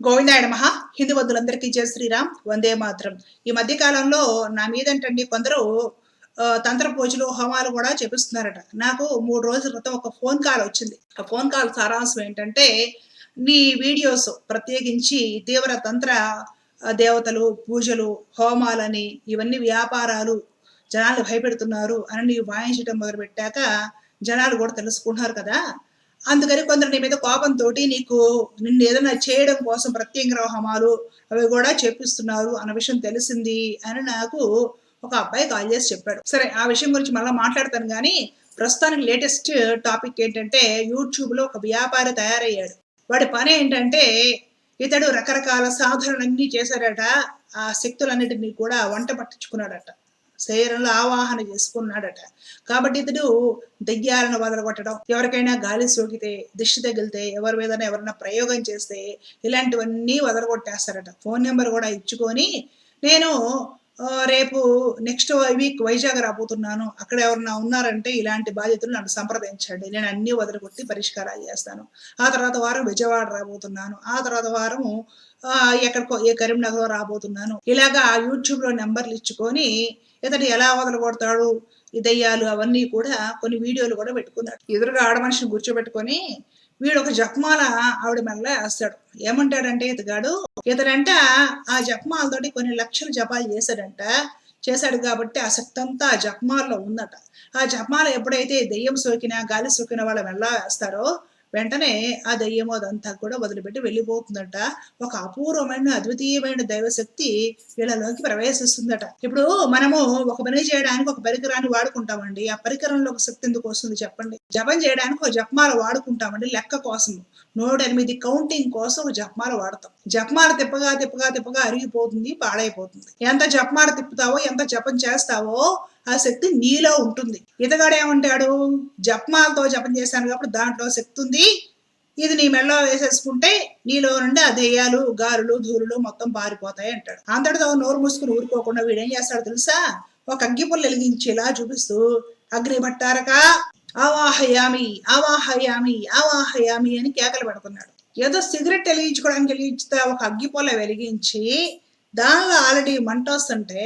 గోవిందాయ నమ. హిందూ బంధులందరికీ జయ శ్రీరామ్. వందే మాత్రం. ఈ మధ్య కాలంలో నా మీదంటండి కొందరు తంత్ర పూజలు హోమాలు కూడా చేపిస్తున్నారట. నాకు మూడు రోజుల క్రితం ఒక ఫోన్ కాల్ వచ్చింది. ఆ ఫోన్ కాల్ సారాంశం ఏంటంటే నీ వీడియోస్ ప్రత్యేకించి తీవ్ర తంత్ర దేవతలు పూజలు హోమాలని ఇవన్నీ వ్యాపారాలు జనాలు భయపెడుతున్నారు అని నీవు వాయించడం మొదలుపెట్టాక జనాలు కూడా తెలుసుకుంటున్నారు కదా. అందుకని కొందరు నీ మీద కోపంతో నీకు నిన్ను ఏదైనా చేయడం కోసం ప్రత్యేక హోమాలు అవి కూడా చేపిస్తున్నారు అన్న విషయం తెలిసింది అని నాకు ఒక అబ్బాయి కాల్ చేసి చెప్పాడు. సరే ఆ విషయం గురించి మళ్ళీ మాట్లాడతాను కానీ ప్రస్తుతానికి లేటెస్ట్ టాపిక్ ఏంటంటే యూట్యూబ్లో ఒక వ్యాపారి తయారయ్యాడు. వాడి పని ఏంటంటే ఇతడు రకరకాల సాధనలన్నీ చేశాడట ఆ శక్తులన్నిటినీ కూడా వంట పట్టించుకున్నాడట. శరీరంలో ఆవాహన చేసుకున్నాడట. కాబట్టి ఇతడు దెయ్యాలను వదలగొట్టడం ఎవరికైనా గాలి సోకితే దిష్టి తగిలితే ఎవరి మీద ఎవరైనా ప్రయోగం చేస్తే ఇలాంటివన్నీ వదలగొట్టేస్తారట. ఫోన్ నెంబర్ కూడా ఇచ్చుకొని నేను రేపు నెక్స్ట్ వీక్ వైజాగ్ రాబోతున్నాను. అక్కడ ఎవరన్నా ఉన్నారంటే ఇలాంటి బాధ్యతలు నన్ను సంప్రదించండి. నేను అన్ని వదలగొట్టి పరిష్కారాలు చేస్తాను. ఆ తర్వాత వారం విజయవాడ రాబోతున్నాను. ఆ తర్వాత వారం ఎక్కడికో ఏ కరీంనగర్ రాబోతున్నాను. ఇలాగా యూట్యూబ్లో నెంబర్లు ఇచ్చుకొని ఇతడు ఎలా వదలగొడతాడు ఈ దయ్యాలు అవన్నీ కూడా కొన్ని వీడియోలు కూడా పెట్టుకున్నాడు. ఎదురుగా ఆడ మనిషిని కూర్చోబెట్టుకొని వీడు ఒక జపమాల ఆవిడ మెల్ల వేస్తాడు. ఏమంటాడంటే ఇతగాడు ఇతడంట ఆ జపమాలతోటి కొన్ని లక్షల జపాలు చేశాడంట. చేశాడు కాబట్టి ఆ శక్తి అంతా ఆ జపమాలలో ఉందట. ఆ జపమాల ఎప్పుడైతే దెయ్యం సోకినా గాలి సోకిన వాళ్ళ మెల్ల వేస్తారో వెంటనే ఆ దయ్యం అదంతా కూడా వదిలిపెట్టి వెళ్ళిపోతుందట. ఒక అపూర్వమైన అద్వితీయమైన దైవశక్తి వీళ్ళలోకి ప్రవేశిస్తుందట. ఇప్పుడు మనము ఒక పని చేయడానికి ఒక పరికరాన్ని వాడుకుంటామండి. ఆ పరికరంలో ఒక శక్తి ఎందుకు వస్తుంది చెప్పండి? జపం చేయడానికి ఒక జపమాల వాడుకుంటామండి లెక్క కోసం. నూట ఎనిమిది కౌంటింగ్ కోసం ఒక జపమాల వాడతాం. జపమాల తిప్పగా తిప్పగా తిప్పగా అరిగిపోతుంది పాడైపోతుంది. ఎంత జపమాల తిప్పుతావో ఎంత జపం చేస్తావో ఆ శక్తి నీలో ఉంటుంది. ఇతగాడు ఏమంటాడు? జపమాలతో జపం చేశాను కాబట్టి దాంట్లో శక్తి ఉంది. ఇది నీ మెడలో వేసేసుకుంటే నీలో నుండి ఆ దెయ్యాలు గారులు ధూరులు మొత్తం పారిపోతాయి అంటాడు. అంతటితో నోరు మూసుకుని ఊరుకోకుండా వీడేం చేస్తాడు తెలుసా? ఒక అగ్గిపుల్ల వెలిగించేలా చూపిస్తూ అగ్ని పట్టారక అవాహయామి అవాహయామి అవాహయామి అని కేకలు పెడుతున్నాడు. ఏదో సిగరెట్ వెలిగించుకోవడానికి వెలిగించితే ఒక అగ్గిపుల్ల వెలిగించి దానిలో ఆల్రెడీ మంట వస్తుంటే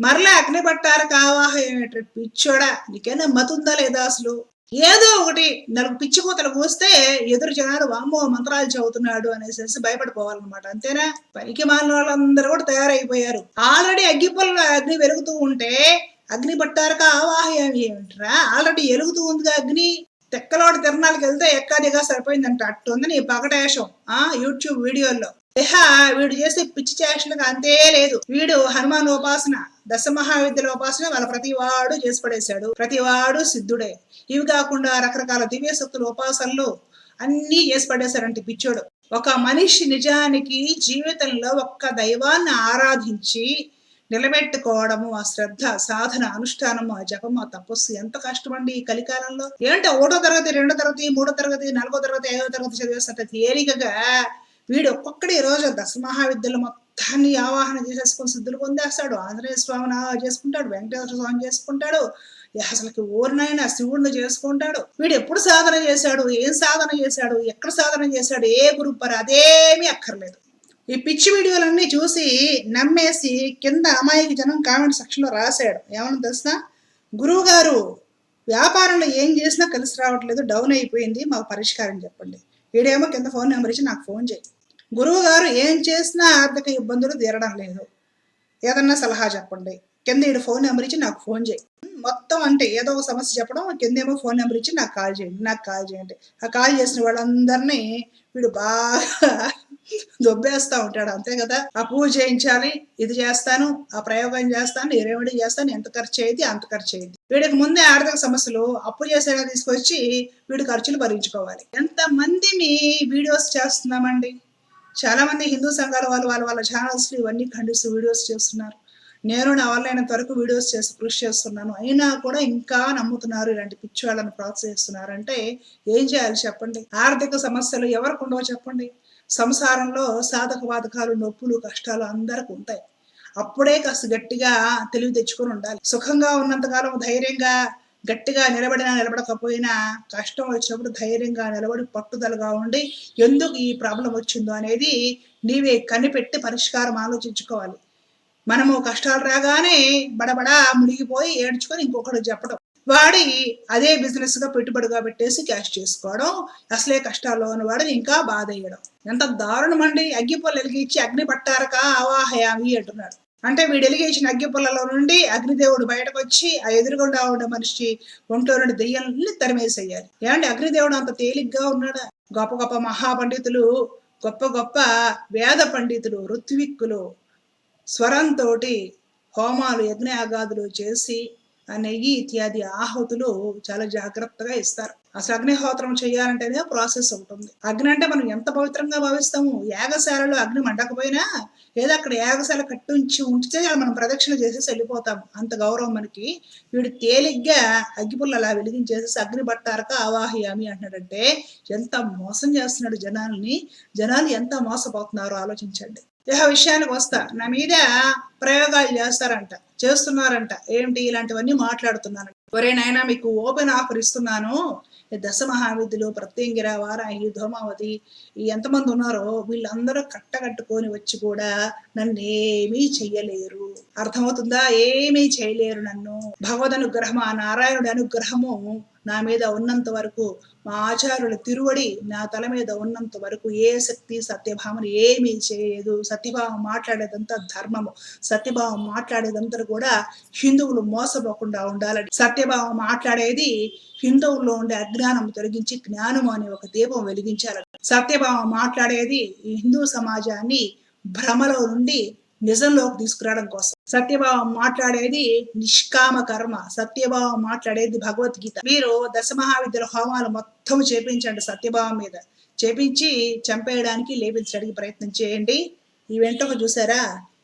మరలా అగ్నిపట్టారు కావాహ ఏమిటి? పిచ్చోడా నీకైనా మతుందా లేదా అసలు? ఏదో ఒకటి నలుగు పిచ్చి కూతలు కూస్తే ఎదురు జనాలు వామ్మో మంత్రాలు చదువుతున్నాడు అనేసి భయపడిపోవాలన్నమాట. అంతేనా? పనికి మాలిన వాళ్ళందరూ కూడా తయారైపోయారు. ఆల్రెడీ అగ్గిపుల్ల అగ్ని వెలుగుతూ ఉంటే అగ్ని పట్టారక ఆవాహయం ఏమిట్రా? ఆల్రెడీ ఎలుగుతూ ఉందిగా అగ్ని. తెక్కలోడి తిరణాలకు వెళ్తే ఎక్కదిగా సరిపోయిందంట. అట్టుంది నీ పగటేషం ఆ యూట్యూబ్ వీడియోల్లో. ఇహ వీడు చేసే పిచ్చి చేష్టలకు అంతే లేదు. వీడు హనుమాన్ ఉపాసన దశ మహావిద్యల ఉపాసన వాళ్ళ ప్రతి వాడు చేసి పడేశాడు ప్రతి వాడు సిద్ధుడే. ఇవి కాకుండా రకరకాల దివ్య శక్తుల ఉపాసనలు అన్నీ చేసి పడేశారంటే పిచ్చోడు. ఒక మనిషి నిజానికి జీవితంలో ఒక్క దైవాన్ని ఆరాధించి నిలబెట్టుకోవడము ఆ శ్రద్ధ సాధన అనుష్ఠానము ఆ జపము ఆ తపస్సు ఎంత కష్టమండి ఈ కలికాలంలో. ఏంటో ఒకటో తరగతి రెండో తరగతి మూడో తరగతి నాలుగో తరగతి ఐదో తరగతి చదివేసినట్టు తేలికగా వీడు ఒక్కొక్కడి రోజు దశ మహావిద్యలు మొత్తాన్ని ఆవాహన చేసేసుకొని సిద్ధులు పొందేస్తాడు. ఆంజనేయ స్వామిని ఆవాహన చేసుకుంటాడు. వెంకటేశ్వర స్వామి చేసుకుంటాడు. అసలుకి ఊరినైనా శివుడిని చేసుకుంటాడు. వీడు ఎప్పుడు సాధన చేశాడు? ఏం సాధన చేశాడు? ఎక్కడ సాధన చేశాడు? ఏ గురువు పరి అదేమీ అక్కర్లేదు. ఈ పిచ్చి వీడియోలన్నీ చూసి నమ్మేసి కింద అమాయక జనం కామెంట్ సెక్షన్లో రాశాడు. ఏమన్నా తెలిసిన గురువు గారు వ్యాపారంలో ఏం చేసినా కలిసి రావట్లేదు. డౌన్ అయిపోయింది. మాకు పరిష్కారం చెప్పండి. వీడేమో కింద ఫోన్ నెంబర్ ఇచ్చి నాకు ఫోన్ చేయి గురువు గారు ఏం చేసినా ఆర్థిక ఇబ్బందులు తీరడం లేదు. ఏదన్నా సలహా చెప్పండి. కింద ఈడు ఫోన్ నెంబర్ ఇచ్చి నాకు ఫోన్ చేయి. మొత్తం అంటే ఏదో ఒక సమస్య చెప్పడం కిందేమో ఫోన్ నెంబర్ ఇచ్చి నాకు కాల్ చేయండి నాకు కాల్ చేయండి. ఆ కాల్ చేసిన వాళ్ళందరినీ వీడు బాగా దొబ్బేస్తూ ఉంటాడు. అంతే కదా? ఆ పూజ చేయించాలి ఇది చేస్తాను ఆ ప్రయోగం చేస్తాను ఈ రెమెడీ చేస్తాను ఎంత ఖర్చు అయ్యింది అంత ఖర్చు అయ్యింది వీడికి ముందే ఆర్థిక సమస్యలు అప్పు చేసేలా తీసుకొచ్చి వీడి ఖర్చులు భరించుకోవాలి. ఎంతమంది మీ వీడియోస్ చేస్తున్నామండి? చాలా మంది హిందూ సంఘాల వాళ్ళు వాళ్ళ వాళ్ళ ఛానల్స్ ఇవన్నీ ఖండిస్తూ వీడియోస్ చేస్తున్నారు. నేను నా వల్లైనంత వరకు వీడియోస్ చేసి కృషి చేస్తున్నాను. అయినా కూడా ఇంకా నమ్ముతున్నారు ఇలాంటి పిచ్చి వాళ్ళని ప్రోత్సహిస్తున్నారు అంటే ఏం చేయాలి చెప్పండి? ఆర్థిక సమస్యలు ఎవరికి ఉండవో చెప్పండి. సంసారంలో సాధక బాధకాలు నొప్పులు కష్టాలు అందరికి ఉంటాయి. అప్పుడే కాస్త గట్టిగా తెలివి తెచ్చుకొని ఉండాలి. సుఖంగా ఉన్నంతకాలం ధైర్యంగా గట్టిగా నిలబడినా నిలబడకపోయినా కష్టం వచ్చినప్పుడు ధైర్యంగా నిలబడి పట్టుదలగా ఉండి ఎందుకు ఈ ప్రాబ్లం వచ్చిందో అనేది నీవే కనిపెట్టి పరిష్కారం ఆలోచించుకోవాలి. మనము కష్టాలు రాగానే బడబడా మునిగిపోయి ఏడ్చుకొని ఇంకొకటి చెప్పడం. వాడి అదే బిజినెస్గా పెట్టుబడిగా పెట్టేసి క్యాష్ చేసుకోవడం అసలే కష్టాల్లో ఉన్న వాడిని ఇంకా బాధ వేయడం ఎంత దారుణం అండి అగ్గిపుల్ల వెలిగించి అగ్ని పట్టారక అవాహయామి అంటున్నాడు. అంటే వీడు ఎలిగేసిన అగ్గిపుల్లలో నుండి అగ్నిదేవుడు బయటకు వచ్చి ఆ ఎదురుగుండా ఉన్న మనిషి ఒంట్లో నుండి దెయ్యాలని తరిమేసేయాలి. ఏమంటే అగ్నిదేవుడు అంత తేలిగ్గా ఉన్నాడా? గొప్ప గొప్ప మహాపండితులు గొప్ప గొప్ప వేద పండితులు ఋత్విక్కులు స్వరంతో హోమాలు యజ్ఞయాగాదులు చేసి నెయ్యి ఇత్యాది ఆహుతులు చాలా జాగ్రత్తగా ఇస్తారు. అసలు అగ్నిహోత్రం చేయాలంటేనే ప్రాసెస్ ఉంటుంది. అగ్ని అంటే మనం ఎంత పవిత్రంగా భావిస్తాము? యాగశాలలో అగ్ని మండకపోయినా ఏదో అక్కడ యాగశాల కట్టుంచి ఉంచితే మనం ప్రదక్షిణ చేసేసి వెళ్ళిపోతాము. అంత గౌరవం మనకి. వీడు తేలిగ్గా అగ్గిపుల్ల అలా వెలిగించేసేసి అగ్ని పట్టారక ఆవాహయామి అంటున్నాడంటే ఎంత మోసం చేస్తున్నాడు జనాల్ని. జనాలు ఎంత మోసపోతున్నారో ఆలోచించండి. దేహ విషయానికి వస్తా. నా మీద ప్రయోగాలు చేస్తారంట. చేస్తున్నారంట. ఏంటి? ఇలాంటివన్నీ మాట్లాడుతున్నారంట. ఒరే నాయన మీకు ఓపెన్ ఆఫర్ ఇస్తున్నాను. దశ మహావిద్యులు ప్రత్యంగిర వారాహి ధూమావతి ఎంతమంది ఉన్నారో వీళ్ళందరూ కట్టకట్టుకొని వచ్చి కూడా నన్ను ఏమీ చెయ్యలేరు. అర్థమవుతుందా? ఏమీ చేయలేరు నన్ను. భగవద్ అనుగ్రహం ఆ నారాయణుడి అనుగ్రహము నా మీద ఉన్నంత వరకు మా ఆచార్యుల తిరువడి నా తల మీద ఉన్నంత వరకు ఏ శక్తి సత్యభామను ఏమీ చేయలేదు. సత్యభావం మాట్లాడేదంతా ధర్మము. సత్యభావం మాట్లాడేదంతా కూడా హిందువులు మోసపోకుండా ఉండాలని. సత్యభావం మాట్లాడేది హిందువుల్లో ఉండే అజ్ఞానం తొలగించి జ్ఞానము అనే ఒక దీపం వెలిగించాలని. సత్యభావం మాట్లాడేది ఈ హిందూ సమాజాన్ని భ్రమలో నుండి నిజంలోకి తీసుకురావడం కోసం. సత్యభావం మాట్లాడేది నిష్కామ కర్మ. సత్యభావం మాట్లాడేది భగవద్గీత. మీరు దశమహావిద్యుల హోమాలు మొత్తం చేపించండి సత్యభావం మీద. చేపించి చంపేయడానికి లేపించడానికి ప్రయత్నం చేయండి. ఈ వెంటకు చూసారా?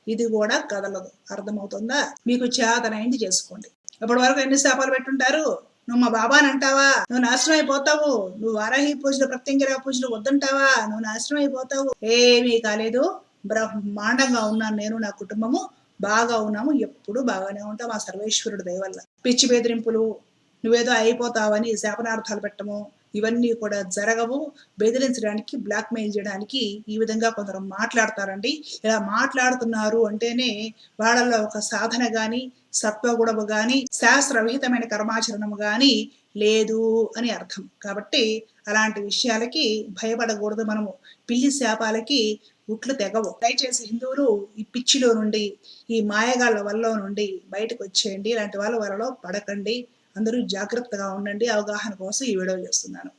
ఇది కూడా కదలదు. అర్థమవుతుందా? మీకు చేతనైంది చేసుకోండి. ఇప్పటి వరకు ఎన్ని శాపాలు పెట్టుంటారు? నువ్వు మా బాబాని అంటావా? నువ్వు నాశనం అయిపోతావు. నువ్వు వారాహి పూజలు ప్రత్యంగిరా పూజలు వద్దంటావా? నువ్వు నాశనం అయిపోతావు. ఏమీ కాలేదు. బ్రహ్మాండంగా ఉన్నాను నేను నా కుటుంబము బాగా ఉన్నాము ఎప్పుడు బాగానే ఉంటాం. ఆ సర్వేశ్వరుడు దయవల్ల పిచ్చి బెదిరింపులు నువ్వేదో అయిపోతావని శాపనార్థాలు పెట్టము ఇవన్నీ కూడా జరగవు. బెదిరించడానికి బ్లాక్మెయిల్ చేయడానికి ఈ విధంగా కొందరు మాట్లాడతారండి. ఇలా మాట్లాడుతున్నారు అంటేనే వాళ్ళలో ఒక సాధన గాని సత్వగుణము గాని శాస్త్రవిహితమైన కర్మాచరణము గాని లేదు అని అర్థం. కాబట్టి అలాంటి విషయాలకి భయపడకూడదు మనము. పిల్లి శాపాలకి ఉట్లు తెగవు. దయచేసి హిందువులు ఈ పిచ్చిలో నుండి ఈ మాయగాళ్ళ వల్ల నుండి బయటకు వచ్చేయండి. ఇలాంటి వాళ్ళ వలలో పడకండి. అందరూ జాగ్రత్తగా ఉండండి. అవగాహన కోసం ఈ వీడియో చేస్తున్నాను.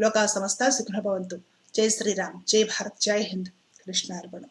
లోకా సంస్థ సుఖ్రభవంతు జై శ్రీరామ్. జై భారత్. జై హింద్. కృష్ణార్పణం.